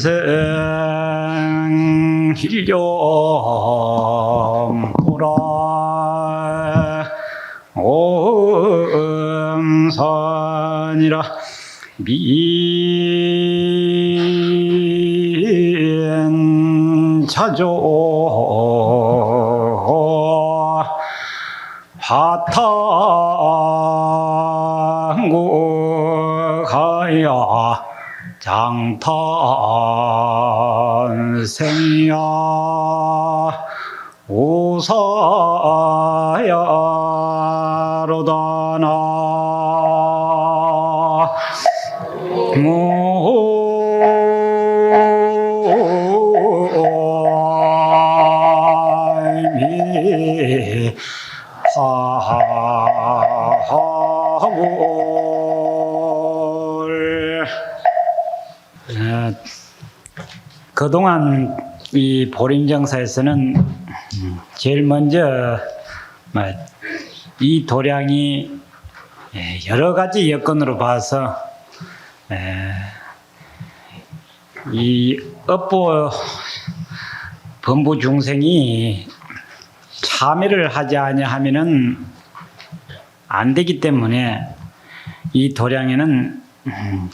동근생 일념보라 오음선이라. 미인차조 화탕구 가야 장 탄생야 우사야로다나. 모 그동안 이 보림정사에서는 음, 제일 먼저 뭐, 이 도량이 예, 여러 가지 여건으로 봐서 에, 이 업보 범부 중생이 참여를 하지 아니하면은 안 되기 때문에 이 도량에는 음,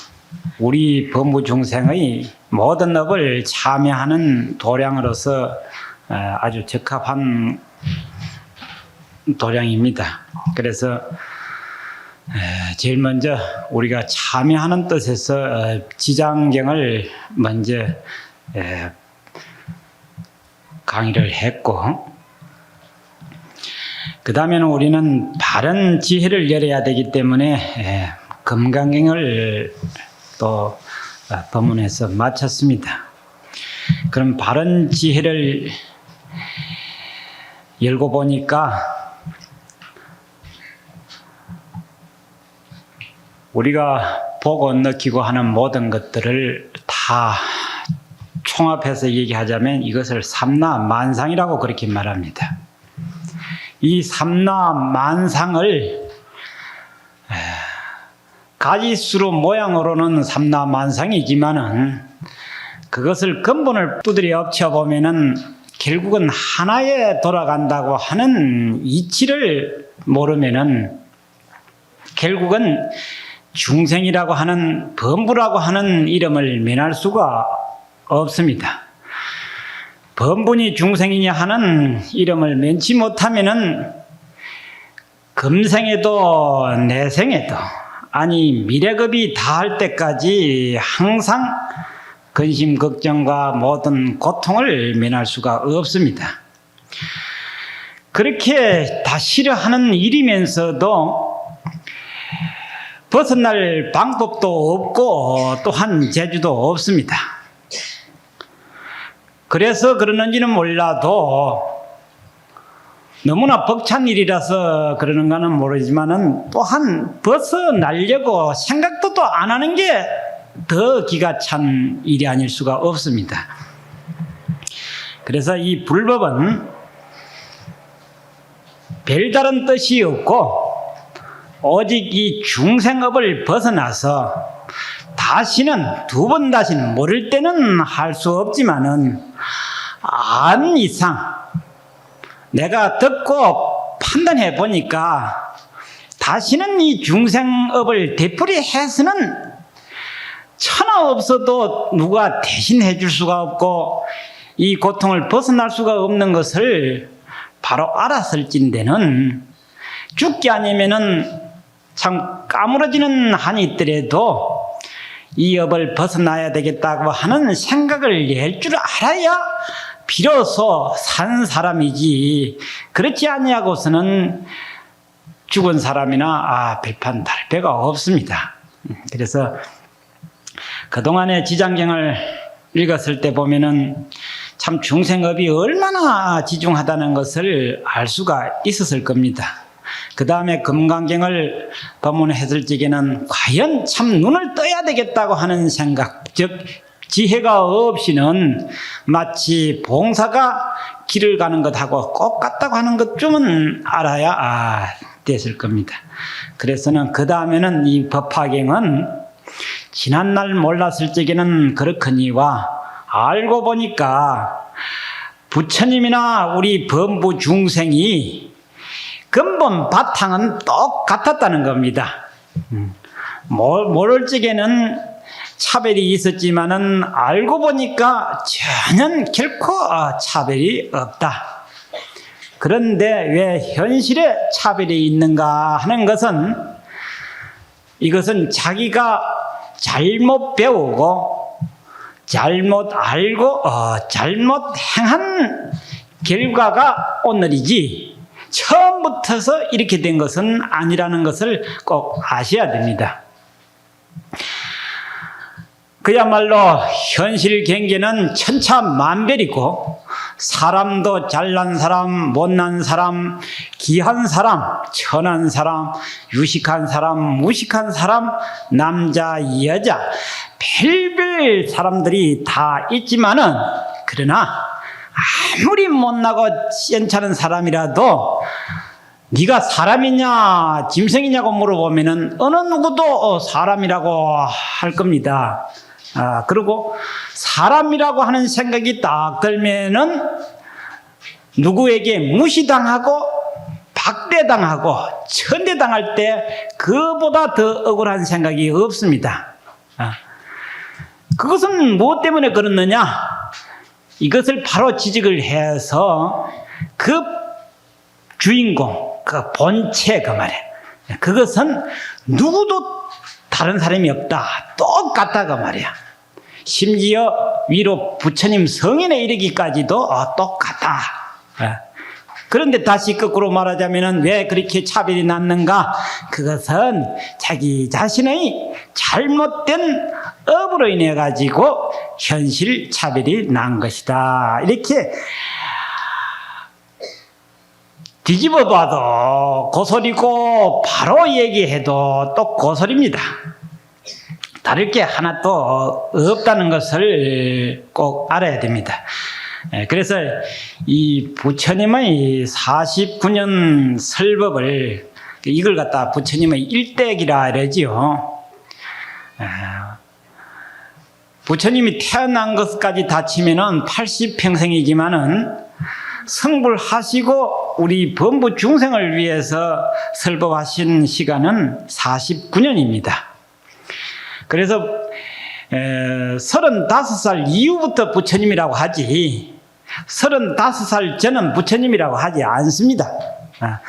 우리 범부 중생의 모든 업을 참여하는 도량으로서 어, 아주 적합한 도량입니다. 그래서 에, 제일 먼저 우리가 참여하는 뜻에서 어, 지장경을 먼저 에, 강의를 했고 그 다음에는 우리는 바른 지혜를 열어야 되기 때문에 에, 금강경을 또 어, 법문에서 마쳤습니다. 그럼 바른 지혜를 열고 보니까 우리가 보고 느끼고 하는 모든 것들을 다 총합해서 얘기하자면 이것을 삼나 만상이라고 그렇게 말합니다. 이 삼나 만상을 가지수로 모양으로는 삼나 만상이지만은 그것을 근본을 두드려 엎쳐 보면은 결국은 하나에 돌아간다고 하는 이치를 모르면은 결국은 중생이라고 하는 범부라고 하는 이름을 면할 수가 없습니다. 범분이 중생이냐 하는 이름을 면치 못하면은 금생에도 내생에도 아니 미래급이 다 할 때까지 항상 근심 걱정과 모든 고통을 면할 수가 없습니다. 그렇게 다 싫어하는 일이면서도 벗어날 방법도 없고 또한 재주도 없습니다. 그래서 그러는지는 몰라도 너무나 벅찬 일이라서 그러는가는 모르지만은 또한 벗어나려고 생각도 또 안 하는 게 더 기가 찬 일이 아닐 수가 없습니다. 그래서 이 불법은 별다른 뜻이 없고 오직 이 중생업을 벗어나서 다시는 두 번 다시는 모를 때는 할 수 없지만은 안 이상 내가 듣고 판단해 보니까 다시는 이 중생업을 되풀이해서는 천하 없어도 누가 대신해 줄 수가 없고 이 고통을 벗어날 수가 없는 것을 바로 알았을진데는 죽기 아니면은 참 까무러지는 한이 있더라도 이 업을 벗어나야 되겠다고 하는 생각을 낼 줄 알아야 비로소 산 사람이지 그렇지 아니하고서는 죽은 사람이나 아 별판 달 배가 없습니다. 그래서 그동안의 지장경을 읽었을 때 보면은 참 중생업이 얼마나 지중하다는 것을 알 수가 있었을 겁니다. 그 다음에 금강경을 법문했을 적에는 과연 참 눈을 떠야 되겠다고 하는 생각, 즉 지혜가 없이는 마치 봉사가 길을 가는 것하고 똑같다고 하는 것쯤은 알아야 아 됐을 겁니다. 그래서는 그 다음에는 이 법화경은 지난날 몰랐을 적에는 그렇거니와 알고 보니까 부처님이나 우리 범부 중생이 근본 바탕은 똑같았다는 겁니다. 음. 모- 모를 적에는 차별이 있었지만은 알고 보니까 전혀 결코 어, 차별이 없다. 그런데 왜 현실에 차별이 있는가 하는 것은 이것은 자기가 잘못 배우고 잘못 알고 어, 잘못 행한 결과가 오늘이지 처음부터서 이렇게 된 것은 아니라는 것을 꼭 아셔야 됩니다. 그야말로 현실 경제는 천차만별이고 사람도 잘난 사람, 못난 사람, 귀한 사람, 천한 사람, 유식한 사람, 무식한 사람, 남자, 여자, 별별 사람들이 다 있지만은 그러나 아무리 못나고 시원찮은 사람이라도 네가 사람이냐 짐승이냐고 물어보면은 어느 누구도 사람이라고 할 겁니다. 아, 그리고 사람이라고 하는 생각이 딱 들면은 누구에게 무시당하고 박대당하고 천대당할 때 그보다 더 억울한 생각이 없습니다. 아, 그것은 무엇 때문에 그렇느냐? 이것을 바로 지적을 해서 그 주인공, 그 본체 그 말이야. 그것은 누구도 다른 사람이 없다. 똑같다 그 말이야. 심지어 위로 부처님 성인에 이르기까지도 어, 똑같다. 예. 그런데 다시 거꾸로 말하자면은 왜 그렇게 차별이 났는가? 그것은 자기 자신의 잘못된 업으로 인해 가지고 현실 차별이 난 것이다. 이렇게 뒤집어 봐도 고소리고 바로 얘기해도 또 고소리입니다. 다를 게 하나도 없다는 것을 꼭 알아야 됩니다. 예, 그래서 이 부처님의 49년 설법을 이걸 갖다 부처님의 일대기라 그러지요. 예, 부처님이 태어난 것까지 다 치면은 80평생이지만은 성불하시고 우리 범부 중생을 위해서 설법하신 시간은 49년입니다. 그래서 에, 35살 이후부터 부처님이라고 하지 35살 전은 부처님이라고 하지 않습니다. 아,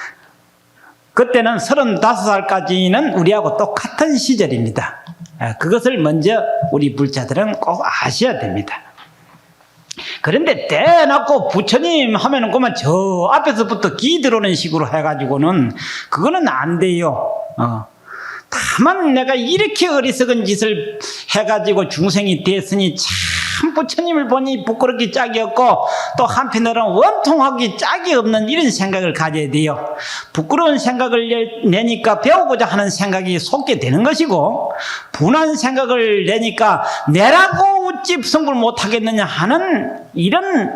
그때는 35살까지는 우리하고 똑같은 시절입니다. 아, 그것을 먼저 우리 불자들은 꼭 아셔야 됩니다. 그런데 대놓고 부처님 하면은 그만 저 앞에서부터 기 들어오는 식으로 해가지고는 그거는 안 돼요. 어. 다만 내가 이렇게 어리석은 짓을 해가지고 중생이 됐으니 참 부처님을 보니 부끄럽기 짝이 없고 또 한편으로는 원통하기 짝이 없는 이런 생각을 가져야 돼요. 부끄러운 생각을 내- 내니까 배우고자 하는 생각이 솟게 되는 것이고 분한 생각을 내니까 내라고 어찌 성불 못하겠느냐 하는 이런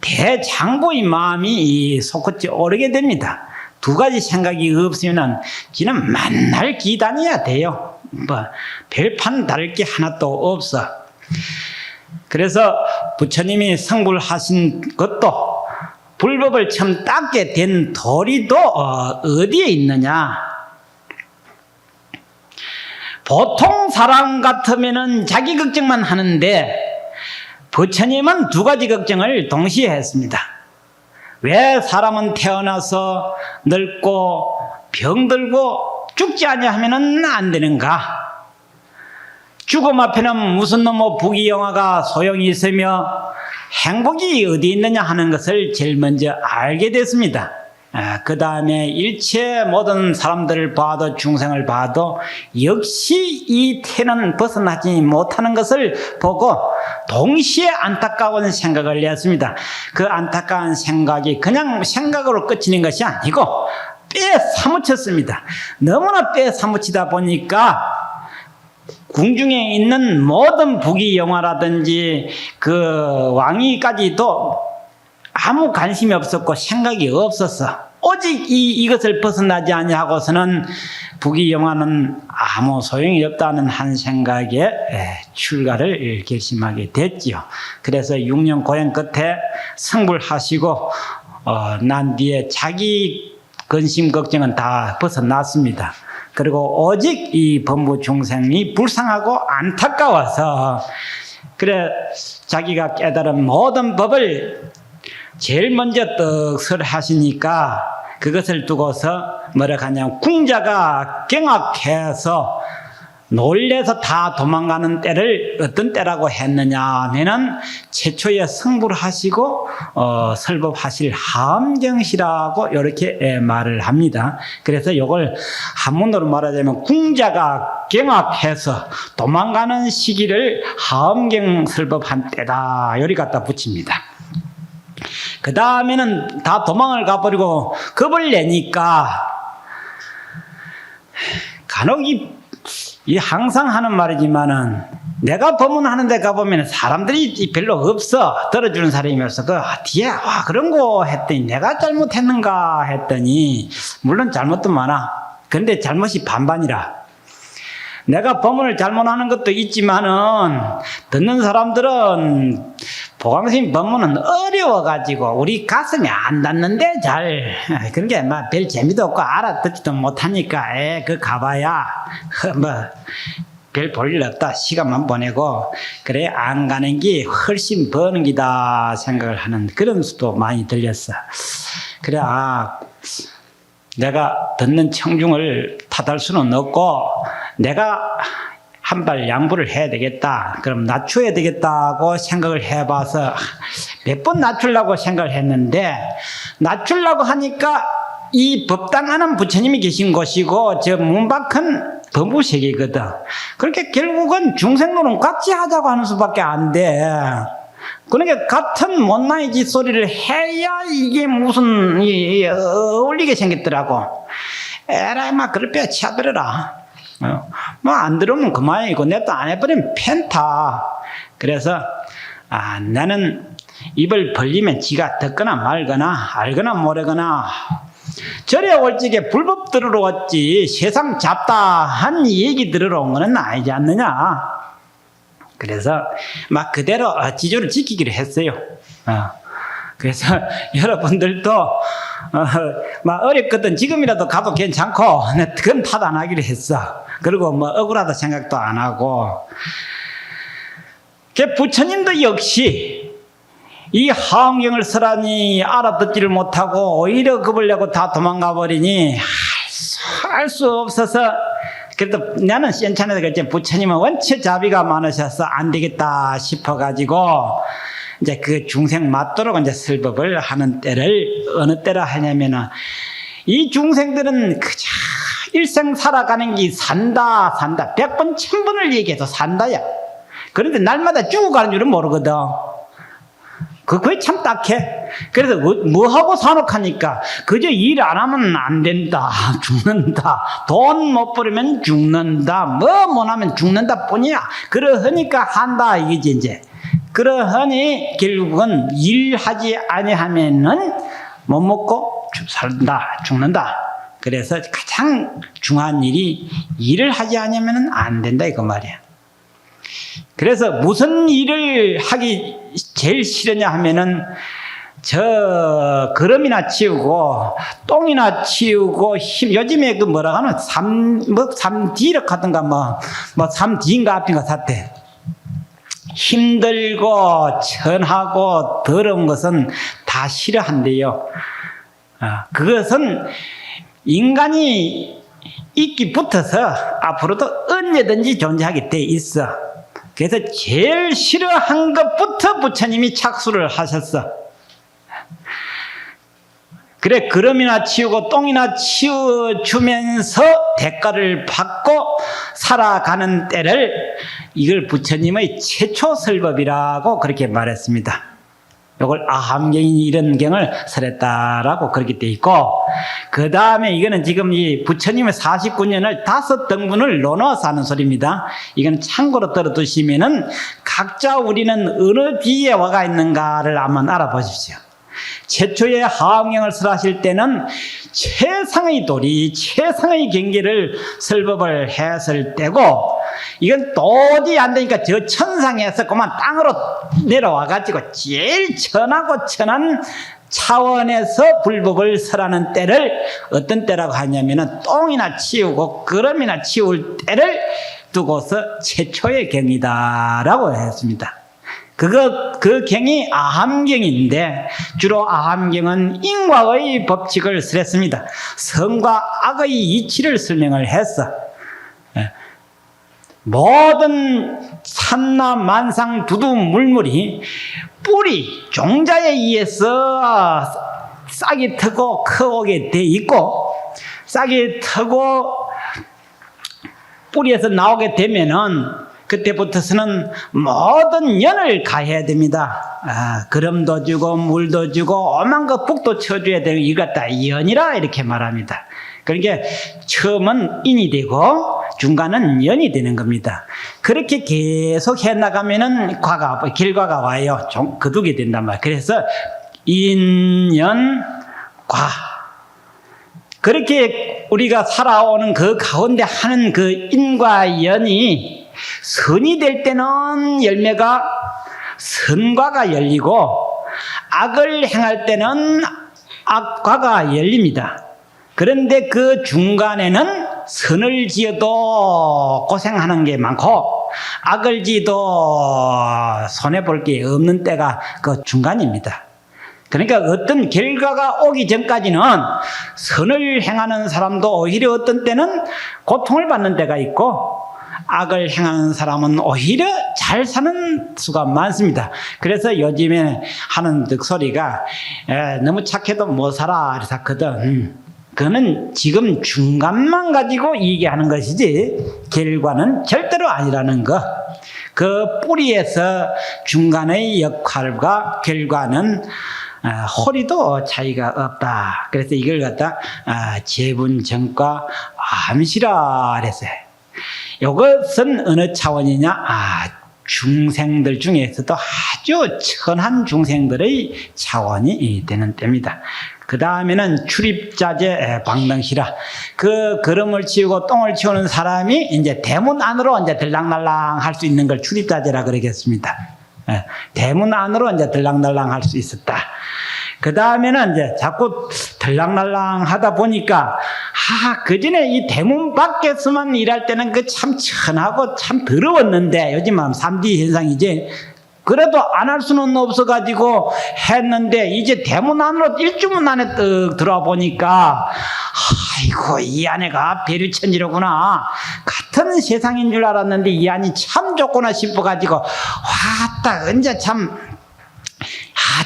대장보의 마음이 솟구치 오르게 됩니다. 두 가지 생각이 없으면 지는 만날 기단이야 돼요. 뭐 별판 다를 게 하나도 없어. 그래서 부처님이 성불하신 것도 불법을 처음 닦게 된 도리도 어, 어디에 있느냐? 보통 사람 같으면은 자기 걱정만 하는데 부처님은 두 가지 걱정을 동시에 했습니다. 왜 사람은 태어나서 늙고 병들고 죽지 아니하면은 안 되는가? 죽음 앞에는 무슨 놈의 부귀 영화가 소용이 있으며 행복이 어디 있느냐 하는 것을 제일 먼저 알게 됐습니다. 그 다음에 일체 모든 사람들을 봐도 중생을 봐도 역시 이 태는 벗어나지 못하는 것을 보고 동시에 안타까운 생각을 냈습니다. 그 안타까운 생각이 그냥 생각으로 끝이는 것이 아니고 빼 사무쳤습니다. 너무나 빼 사무치다 보니까 궁중에 있는 모든 부귀 영화라든지 그 왕위까지도 아무 관심이 없었고 생각이 없었어. 오직 이, 이것을 벗어나지 아니하고서는 부귀영화는 아무 소용이 없다는 한 생각에 에, 출가를 결심하게 됐지요. 그래서 6년 고행 끝에 성불하시고 어, 난 뒤에 자기 근심 걱정은 다 벗어났습니다. 그리고 오직 이 법무 중생이 불쌍하고 안타까워서 그래 자기가 깨달은 모든 법을 제일 먼저 떡설 하시니까 그것을 두고서 뭐라 하냐면 궁자가 경악해서 놀래서 다 도망가는 때를 어떤 때라고 했느냐 하면은 최초에 성불 하시고 어, 설법하실 함정시라고 이렇게 예, 말을 합니다. 그래서 이걸 한문으로 말하자면 궁자가 경악해서 도망가는 시기를 함경 설법한 때다 요리 갖다 붙입니다. 그 다음에는 다 도망을 가버리고 겁을 내니까 간혹 이, 이 항상 하는 말이지만은 내가 법문하는 데 가보면 사람들이 별로 없어. 들어주는 사람이 없어. 그 뒤에 와 그런 거 했더니 내가 잘못했는가 했더니 물론 잘못도 많아. 그런데 잘못이 반반이라. 내가 법문을 잘못하는 것도 있지만은 듣는 사람들은 보광스님 법문은 어려워가지고 우리 가슴이 안 닿는데 잘 그런 게 막 별 재미도 없고 알아듣지도 못하니까 에 그 가봐야 뭐 별 볼일 없다 시간만 보내고 그래 안 가는 게 훨씬 버는 기다 생각을 하는 그런 수도 많이 들렸어. 그래 아 내가 듣는 청중을 탓할 수는 없고 내가 한 발 양보를 해야 되겠다. 그럼 낮춰야 되겠다고 생각을 해봐서 몇 번 낮추려고 생각을 했는데 낮추려고 하니까 이 법당하는 부처님이 계신 곳이고 저 문밖은 법무세계거든. 그렇게 결국은 중생론은 같이 하자고 하는 수밖에 안 돼. 그러니까 같은 못나이 짓소리를 해야 이게 무슨 이, 이, 어울리게 생겼더라고. 에라이 막 그럴 때 치아들어라. 어, 뭐안 들으면 그만이고 또안 해버리면 펜타. 그래서 아 나는 입을 벌리면 지가 듣거나 말거나 알거나 모르거나 절에 올 적에 불법 들으러 왔지 세상 잡다한 얘기 들으러 온 거는 아니지 않느냐. 그래서 막 그대로 어, 지조를 지키기로 했어요. 어. 그래서 여러분들도 어, 막 어렵거든 지금이라도 가도 괜찮고 그건 탓 안 하기로 했어. 그리고 뭐 억울하다 생각도 안 하고. 그 부처님도 역시 이 하원경을 서란히 알아듣지를 못하고 오히려 겁을 내고 다 도망가 버리니 할수 없어서 그래도 나는 센찬에서 그랬지 부처님은 원체 자비가 많으셔서 안 되겠다 싶어가지고 이제 그 중생 맞도록 이제 설법을 하는 때를 어느 때라 하냐면은 이 중생들은 그저 일생 살아가는 게 산다 산다. 백 번 천 번을 얘기해도 산다야. 그런데 날마다 죽어가는 줄은 모르거든. 그거에 참 딱해. 그래서 뭐, 뭐 하고 산옥하니까 그저 일 안 하면 안 된다 죽는다. 돈 못 벌으면 죽는다. 뭐 못 하면 죽는다 뿐이야. 그러하니까 한다 이거지 이제. 그러하니 결국은 일하지 아니하면은 못 먹고 살다 죽는다. 그래서 가장 중요한 일이 일을 하지 않으면 안 된다 이거 말이야. 그래서 무슨 일을 하기 제일 싫으냐 하면은 저 걸음이나 치우고 똥이나 치우고 힘 요즘에 그 뭐라 하는 삼뭐 삼디력 하던가 뭐뭐 삼디인가 앞인가 샀대. 힘들고 천하고 더러운 것은 다 싫어한대요. 아, 그것은 인간이 있기 붙어서 앞으로도 언제든지 존재하게 돼 있어. 그래서 제일 싫어한 것부터 부처님이 착수를 하셨어. 그래, 걸음이나 치우고 똥이나 치워주면서 대가를 받고 살아가는 때를 이걸 부처님의 최초 설법이라고 그렇게 말했습니다. 이걸 아함경이 이런 경을 설했다라고 그렇게 돼 있고, 그 다음에 이거는 지금 이 부처님의 49년을 다섯 등분을 나눠서 하는 소리입니다. 이건 참고로 들어두시면은 각자 우리는 어느 뒤에 와가 있는가를 한번 알아보십시오. 최초의 하암경을 설하실 때는 최상의 도리, 최상의 경계를 설법을 했을 때고 이건 도저히 안 되니까 저 천상에서 그만 땅으로 내려와 가지고 제일 천하고 천한 차원에서 불법을 설하는 때를 어떤 때라고 하냐면은 똥이나 치우고 그름이나 치울 때를 두고서 최초의 경이다라고 했습니다. 그거 그 경이 아함경인데 주로 아함경은 인과의 법칙을 설했습니다. 선과 악의 이치를 설명을 했어. 예. 모든 산나 만상 두두 물물이 뿌리 종자에 의해서 싹이 트고 크게 돼 있고 싹이 트고 뿌리에서 나오게 되면은 그때부터서는 모든 연을 가해야 됩니다. 아, 그름도 주고 물도 주고 오만 거 북도 쳐줘야 되고 이거 다 연이라 이렇게 말합니다. 그러니까 처음은 인이 되고 중간은 연이 되는 겁니다. 그렇게 계속 해 나가면은 과가 길과가 와요. 좀 거두게 된단 말이에요. 그래서 인연 과 그렇게 우리가 살아오는 그 가운데 하는 그 인과 연이 선이 될 때는 열매가 선과가 열리고 악을 행할 때는 악과가 열립니다. 그런데 그 중간에는 선을 지어도 고생하는 게 많고 악을 지어도 손해 볼 게 없는 때가 그 중간입니다. 그러니까 어떤 결과가 오기 전까지는 선을 행하는 사람도 오히려 어떤 때는 고통을 받는 때가 있고 악을 행하는 사람은 오히려 잘 사는 수가 많습니다. 그래서 요즘에 하는 소리가 에, 너무 착해도 못 살아 이래서 하거든. 음. 그거는 지금 중간만 가지고 얘기하는 것이지 결과는 절대로 아니라는 거. 그 뿌리에서 중간의 역할과 결과는 아, 허리도 차이가 없다. 그래서 이걸 갖다 아, 재분 정과 암시라 그랬어요. 이것은 어느 차원이냐? 아, 중생들 중에서도 아주 천한 중생들의 차원이 되는 때입니다. 그 다음에는 출입자재 방랑시라. 그 걸음을 치우고 똥을 치우는 사람이 이제 대문 안으로 이제 들락날락 할수 있는 걸 출입자재라 그러겠습니다. 예, 대문 안으로 이제 들락날락 할수 있었다. 그 다음에는 이제 자꾸 들락날락 하다 보니까, 아, 그 전에 이 대문 밖에서만 일할 때는 그 참 천하고 참 더러웠는데, 요즘은 3D 현상이지. 그래도 안 할 수는 없어가지고 했는데, 이제 대문 안으로 일주문 안에 떡 들어와 보니까, 아이고, 이 아내가 배류천지로구나. 같은 세상인 줄 알았는데, 이 안이 참 좋구나 싶어가지고, 왔다, 언제 참,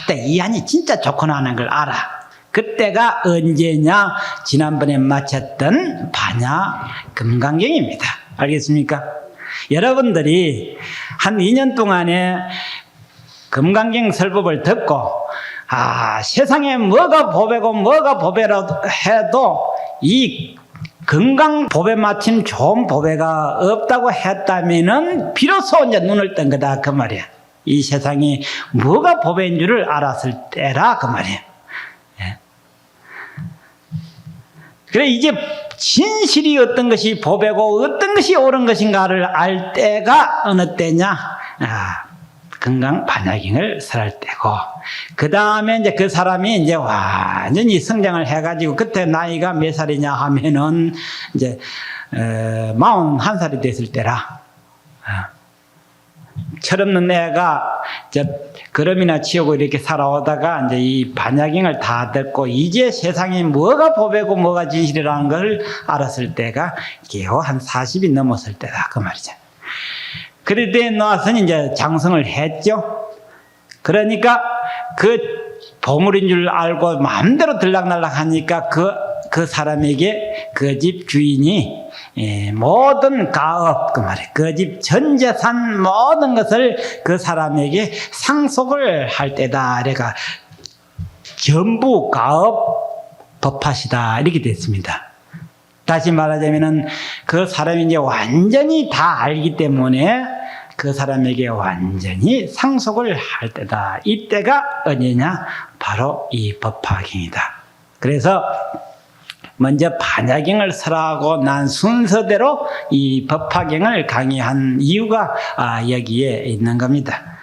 아따 이 안이 진짜 좋구나 하는 걸 알아. 그때가 언제냐? 지난번에 마쳤던 반야 금강경입니다. 알겠습니까? 여러분들이 한 2년 동안에 금강경 설법을 듣고 아 세상에 뭐가 보배고 뭐가 보배라도 해도 이 건강 보배 마침 좋은 보배가 없다고 했다면은 비로소 이제 눈을 뜬 거다 그 말이야. 이 세상이 뭐가 법인 줄을 알았을 때라 그 말이에요. 예. 그래 이제 진실이 어떤 것이 법이고 어떤 것이 옳은 것인가를 알 때가 어느 때냐? 아, 건강 반야경을 설할 때고 그 다음에 이제 그 사람이 이제 완전히 성장을 해가지고 그때 나이가 몇 살이냐 하면은 이제 마흔 한 살이 됐을 때라. 아. 철없는 애가 저 걸음이나 치우고 이렇게 살아오다가 이제 이 반야경을 다 듣고 이제 세상에 뭐가 보배고 뭐가 진실이라는 걸 알았을 때가 겨우 한 40이 넘었을 때다 그 말이죠. 그럴 때 나와서 이제 장성을 했죠. 그러니까 그 보물인 줄 알고 마음대로 들락날락 하니까 그, 그 사람에게 그 집 주인이 예, 모든 가업 그 말이에요. 그집 전 재산 모든 것을 그 사람에게 상속을 할 때다. 그러니까 전부 가업 법하시다 이렇게 됐습니다. 다시 말하자면은 그 사람이 이제 완전히 다 알기 때문에 그 사람에게 완전히 상속을 할 때다. 이때가 언제냐? 바로 이 법화경이다. 그래서 먼저 반야경을 설하고 난 순서대로 이 법화경을 강의한 이유가 아, 여기에 있는 겁니다.